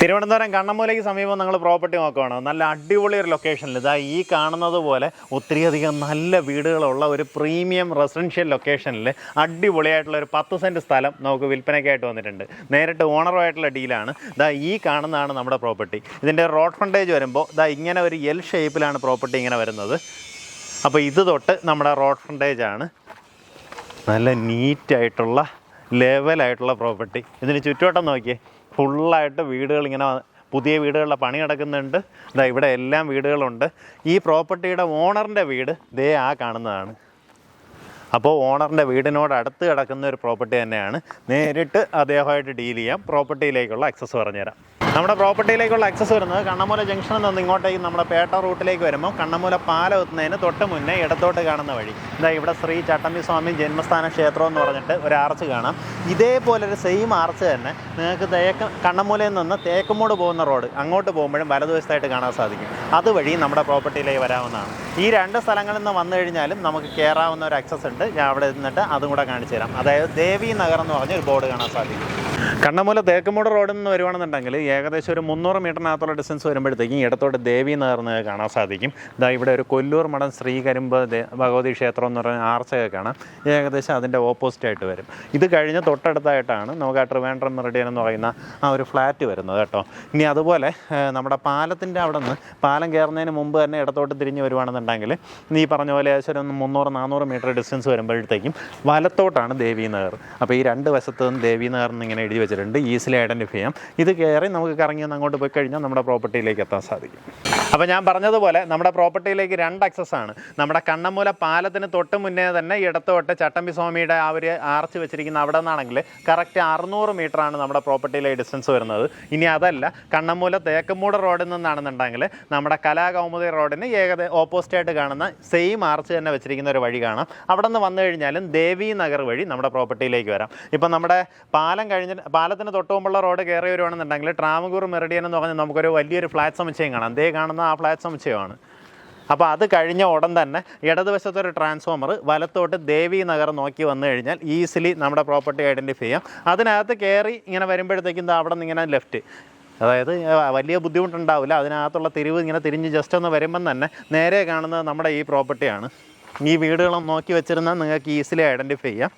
തിരുവനന്തപുരം കണ്ണമൂലയ്ക്ക് സമീപം നിങ്ങൾ പ്രോപ്പർട്ടി നോക്കുകയാണ് നല്ല അടിപൊളി ഒരു ലൊക്കേഷനിൽ ഇതാ ഈ കാണുന്നത് പോലെ ഒത്തിരിയധികം നല്ല വീടുകളുള്ള ഒരു പ്രീമിയം റെസിഡൻഷ്യൽ ലൊക്കേഷനിൽ അടിപൊളിയായിട്ടുള്ള ഒരു പത്ത് സെന്റ് സ്ഥലം നമുക്ക് വിൽപ്പനയ്ക്കായിട്ട് വന്നിട്ടുണ്ട്. നേരിട്ട് ഓണറുമായിട്ടുള്ള ഡീലാണ് ഇതാ ഈ കാണുന്നതാണ് നമ്മുടെ പ്രോപ്പർട്ടി ഇതിന്റെ റോഡ് ഫ്രണ്ടേജ് വരുമ്പോൾ ഇതാ ഇങ്ങനെ ഒരു എൽ ഷേപ്പിലാണ് പ്രോപ്പർട്ടി ഇങ്ങനെ വരുന്നത്. അപ്പോൾ ഇത് തൊട്ട് നമ്മുടെ റോഡ് ഫ്രണ്ടേജ് ആണ്. നല്ല നീറ്റായിട്ടുള്ള ലെവലായിട്ടുള്ള പ്രോപ്പർട്ടി ഇതിന് ചുറ്റുവട്ടം നോക്കിയേ. ഫുള്ളായിട്ട് വീടുകൾ ഇങ്ങനെ പുതിയ വീടുകളുടെ പണി നടക്കുന്നുണ്ട്. ഇതാ ഇവിടെ എല്ലാം വീടുകളുണ്ട്. ഈ പ്രോപ്പർട്ടിയുടെ ഓണറിന്റെ വീട് ദേ ആ കാണുന്നതാണ്. അപ്പോൾ ഓണറിന്റെ വീടിനോട് അടുത്ത് കിടക്കുന്ന ഒരു പ്രോപ്പർട്ടി തന്നെയാണ്. നേരിട്ട് അദ്ദേഹമായിട്ട് ഡീൽ ചെയ്യാം. പ്രോപ്പർട്ടിയിലേക്കുള്ള അക്സസ് പറഞ്ഞുതരാം. നമ്മുടെ പ്രോപ്പർട്ടിയിലേക്കുള്ള അക്സസ് വരുന്നത് കണ്ണമൂല ജംഗ്ഷനിൽ നിന്ന് ഇങ്ങോട്ടേക്ക് നമ്മുടെ പേട്ട റൂട്ടിലേക്ക് വരുമ്പോൾ കണ്ണമൂല പാലം എത്തുന്നതിന് തൊട്ട് മുന്നേ ഇടത്തോട്ട് കാണുന്ന വഴി. ഇതാ ഇവിടെ ശ്രീ ചട്ടമ്പി സ്വാമി ജന്മസ്ഥാന ക്ഷേത്രം എന്ന് പറഞ്ഞിട്ട് ഒരു ആർച്ച് കാണാം. ഇതേപോലെ ഒരു സെയിം ആർച്ച് തന്നെ നിങ്ങൾക്ക് തേക്ക് കണ്ണമൂലയിൽ നിന്ന് തേക്കുമൂട് പോകുന്ന റോഡ് അങ്ങോട്ട് പോകുമ്പോഴും വലതുവശത്തായിട്ട് കാണാൻ സാധിക്കും. അതുവഴി നമ്മുടെ പ്രോപ്പർട്ടിയിലേക്ക് വരാവുന്നതാണ്. ഈ രണ്ട് സ്ഥലങ്ങളിൽ നിന്ന് വന്നു കഴിഞ്ഞാലും നമുക്ക് കയറാവുന്ന ഒരു അക്സസ് ഉണ്ട്. ഞാൻ അവിടെ നിന്നിട്ട് അതും കൂടെ കാണിച്ചു തരാം. അതായത് ദേവി നഗർ എന്ന് പറഞ്ഞ ഒരു ബോർഡ് കാണാൻ സാധിക്കും. കണ്ണമൂല തേക്കുമൂട് റോഡിൽ നിന്ന് വരുവാണെന്നുണ്ടെങ്കിൽ ഏകദേശം ഒരു മുന്നൂറ് മീറ്ററിനകത്തുള്ള ഡിസ്റ്റൻസ് വരുമ്പോഴത്തേക്കും ഇടത്തോട്ട് ദേവി നഗർ എന്ന് കാണാൻ സാധിക്കും. ഇതാ ഇവിടെ ഒരു കൊല്ലൂർ മഠം ശ്രീകരിമ്പ് ഭഗവതി ക്ഷേത്രം എന്ന് പറയുന്ന ആർച്ചയൊക്കെ കാണാം ഏകദേശം അതിന്റെ ഓപ്പോസിറ്റ് ആയിട്ട് വരും. ഇത് കഴിഞ്ഞ് തൊട്ടടുത്തായിട്ടാണ് നമുക്ക് ആ ട്രിവാൻഡ്രം മെറിഡിയൻ എന്ന് പറയുന്ന ആ ഒരു ഫ്ലാറ്റ് വരുന്നത് കേട്ടോ. ഇനി അതുപോലെ നമ്മുടെ പാലത്തിന്റെ അവിടെ നിന്ന് പാലം കയറുന്നതിന് മുമ്പ് തന്നെ ഇടത്തോട്ട് തിരിഞ്ഞ് വരുവാണെന്നുണ്ടെങ്കിൽ നീ പറഞ്ഞ പോലെ ഏകദേശം ഒരു മുന്നൂറ് നാനൂറ് മീറ്റർ ഡിസ്റ്റൻസ് വരുമ്പോഴത്തേക്കും വലത്തോട്ടാണ് ദേവി നഗർ അപ്പോൾ ഈ രണ്ട് വശത്ത് നിന്ന് ദേവി നഗർ എന്നിങ്ങനെ എഴുതി വെച്ചിട്ടുണ്ട് ഈസിലി ഐഡന്റിഫൈ ചെയ്യാം. ഇത് കയറി നമുക്ക് കറങ്ങി ഒന്ന് അങ്ങോട്ട് പോയി കഴിഞ്ഞാൽ നമ്മുടെ പ്രോപ്പർട്ടിയിലേക്ക് എത്താൻ സാധിക്കും. അപ്പോൾ ഞാൻ പറഞ്ഞതുപോലെ നമ്മുടെ പ്രോപ്പർട്ടിയിലേക്ക് രണ്ട് അക്സസ് ആണ്. നമ്മുടെ കണ്ണമൂല പാലത്തിന് തൊട്ട് മുന്നേ തന്നെ ഇടത്തോട്ട് ചട്ടമ്പി സ്വാമിയുടെ ആ ഒരു ആർച്ച് വെച്ചിരിക്കുന്ന അവിടെ നിന്നാണെങ്കിൽ കറക്റ്റ് അറുന്നൂറ് ആണ് നമ്മുടെ പ്രോപ്പർട്ടിയിലെ ഡിസ്റ്റൻസ് വരുന്നത്. ഇനി അതല്ല കണ്ണമൂല തേക്കമ്മൂട് റോഡിൽ നിന്നാണെന്നുണ്ടെങ്കിൽ നമ്മുടെ കലാകൗമുദി റോഡിന് ഏകദേശം ഓപ്പോസിറ്റായിട്ട് കാണുന്ന സെയിം ആർച്ച് തന്നെ വെച്ചിരിക്കുന്ന ഒരു വഴി കാണാം. അവിടെ നിന്ന് വന്നു കഴിഞ്ഞാലും ദേവി നഗർ വഴി നമ്മുടെ പ്രോപ്പർട്ടിയിലേക്ക് വരാം. ഇപ്പം നമ്മുടെ പാലം കഴിഞ്ഞ് പാലത്തിന് തൊട്ട് മുമ്പുള്ള റോഡ് കയറി വരുവാണെന്നുണ്ടെങ്കിൽ ട്രാമകൂർ മെറിഡിയൻ എന്ന് പറഞ്ഞാൽ നമുക്കൊരു വലിയൊരു ഫ്ലാറ്റ് സമുച്ചയം കാണാം. ദേ കാണുന്ന ആ ഫ്ലാറ്റ് സമുച്ചയമാണ്. അപ്പോൾ അത് കഴിഞ്ഞ ഉടൻ തന്നെ ഇടതുവശത്തൊരു ട്രാൻസ്ഫോമർ വലത്തോട്ട് ദേവി നഗർ നോക്കി വന്നു കഴിഞ്ഞാൽ ഈസിലി നമ്മുടെ പ്രോപ്പർട്ടി ഐഡന്റിഫൈ ചെയ്യാം. അതിനകത്ത് കയറി ഇങ്ങനെ വരുമ്പോഴത്തേക്കും അവിടെ നിന്ന് ഇങ്ങനെ ലെഫ്റ്റ്. അതായത് വലിയ ബുദ്ധിമുട്ടുണ്ടാവില്ല അതിനകത്തുള്ള തിരിവ് ഇങ്ങനെ തിരിഞ്ഞ് ജസ്റ്റ് ഒന്ന് വരുമ്പം തന്നെ നേരെ കാണുന്നത് നമ്മുടെ ഈ പ്രോപ്പർട്ടിയാണ്. ഈ വീടുകളും നോക്കി വെച്ചിരുന്നാൽ നിങ്ങൾക്ക് ഈസിലി ഐഡന്റിഫൈ ചെയ്യാം.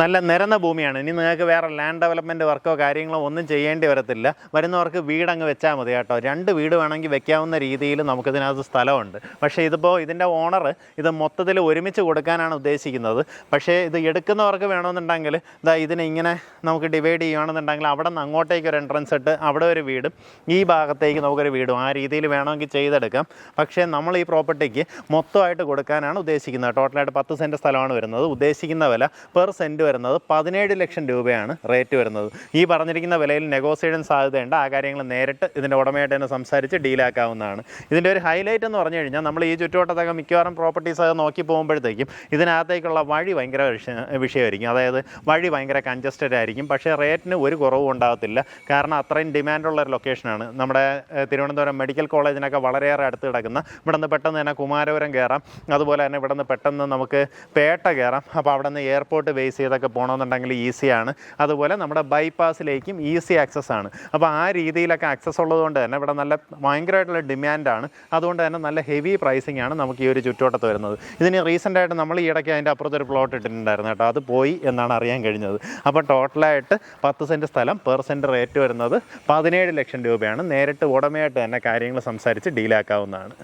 നല്ല നിരന്ന ഭൂമിയാണ്. ഇനി നിങ്ങൾക്ക് വേറെ ലാൻഡ് ഡെവലപ്മെന്റ് വർക്കോ കാര്യങ്ങളോ ഒന്നും ചെയ്യേണ്ടി വരത്തില്ല. വരുന്നവർക്ക് വീടങ്ങ് വെച്ചാൽ മതി കേട്ടോ. രണ്ട് വീട് വേണമെങ്കിൽ വെക്കാവുന്ന രീതിയിൽ നമുക്കിതിനകത്ത് സ്ഥലമുണ്ട്. പക്ഷേ ഇതിപ്പോൾ ഇതിന്റെ ഓണർ ഇത് മൊത്തത്തിൽ ഒരുമിച്ച് കൊടുക്കാനാണ് ഉദ്ദേശിക്കുന്നത്. പക്ഷേ ഇത് എടുക്കുന്നവർക്ക് വേണമെന്നുണ്ടെങ്കിൽ ഇതാ ഇതിനെ ഇങ്ങനെ നമുക്ക് ഡിവൈഡ് ചെയ്യുകയാണെന്നുണ്ടെങ്കിൽ അവിടെ നിന്ന് അങ്ങോട്ടേക്ക് ഒരു എൻട്രൻസ് ഇട്ട് അവിടെ ഒരു വീടും ഈ ഭാഗത്തേക്ക് നമുക്കൊരു വീടും ആ രീതിയിൽ വേണമെങ്കിൽ ചെയ്തെടുക്കാം. പക്ഷേ നമ്മൾ ഈ പ്രോപ്പർട്ടിക്ക് മൊത്തമായിട്ട് കൊടുക്കാനാണ് ഉദ്ദേശിക്കുന്നത്. ടോട്ടലായിട്ട് പത്ത് സെന്റ് സ്ഥലമാണ് വരുന്നത്. ഉദ്ദേശിക്കുന്ന വില പെർ സെന്റ് വരുന്നത് പതിനേഴ് ലക്ഷം രൂപയാണ് റേറ്റ് വരുന്നത്. ഈ പറഞ്ഞിരിക്കുന്ന വിലയിൽ നെഗോസിയേഷൻ സാധ്യതയുണ്ട്. ആ കാര്യങ്ങൾ നേരിട്ട് ഇതിന്റെ ഉടമയായിട്ട് തന്നെ സംസാരിച്ച് ഡീലാക്കാവുന്നതാണ് ഇതിന്റെ ഒരു ഹൈലൈറ്റ് എന്ന് പറഞ്ഞു കഴിഞ്ഞാൽ നമ്മൾ ഈ ചുറ്റുവട്ടത്തൊക്കെ മിക്കവാറും പ്രോപ്പർട്ടീസ് ഒക്കെ നോക്കി പോകുമ്പോഴത്തേക്കും ഇതിനകത്തേക്കുള്ള വഴി ഭയങ്കര വിഷ- വിഷയമായിരിക്കും. അതായത് വഴി ഭയങ്കര കൺജസ്റ്റഡ് ആയിരിക്കും. പക്ഷേ റേറ്റിന് ഒരു കുറവും ഉണ്ടാകത്തില്ല. കാരണം അത്രയും ഡിമാൻഡുള്ള ഒരു ലൊക്കേഷനാണ് നമ്മുടെ തിരുവനന്തപുരം മെഡിക്കൽ കോളേജിനൊക്കെ വളരെയേറെ അടുത്ത് കിടക്കുന്ന ഇവിടെ നിന്ന് പെട്ടെന്ന് തന്നെ കുമാരപുരം കയറാം. അതുപോലെ തന്നെ ഇവിടെ നിന്ന് പെട്ടെന്ന് നമുക്ക് പേട്ട കയറാം. അപ്പോൾ അവിടെ നിന്ന് എയർപോർട്ട് ബേസ് ചെയ്തൊക്കെ പോകണമെന്നുണ്ടെങ്കിൽ ഈസിയാണ് അതുപോലെ നമ്മുടെ ബൈപ്പാസിലേക്കും ഈസി ആക്സസ് ആണ്. അപ്പോൾ ആ രീതിയിലൊക്കെ ആക്സസ് ഉള്ളതുകൊണ്ട് തന്നെ ഇവിടെ നല്ല ഭയങ്കരമായിട്ടുള്ള ഡിമാൻഡാണ് അതുകൊണ്ട് തന്നെ നല്ല ഹെവി പ്രൈസിംഗ് ആണ് നമുക്ക് ഈ ഒരു ചുറ്റുവട്ടത്ത് വരുന്നത്. ഇതിന് റീസെന്റ് ആയിട്ട് നമ്മൾ ഈ ഇടയ്ക്ക് അതിന്റെ അപ്പുറത്തൊരു പ്ലോട്ട് ഇട്ടിട്ടുണ്ടായിരുന്നു കേട്ടോ. അത് പോയി എന്നാണ് അറിയാൻ കഴിഞ്ഞത്. അപ്പോൾ ടോട്ടലായിട്ട് പത്ത് സെന്റ് സ്ഥലം പെർ സെന്റ് റേറ്റ് വരുന്നത് പതിനേഴ് ലക്ഷം രൂപയാണ്. നേരിട്ട് ഉടമയായിട്ട് തന്നെ കാര്യങ്ങൾ സംസാരിച്ച് ഡീലാക്കാവുന്നതാണ്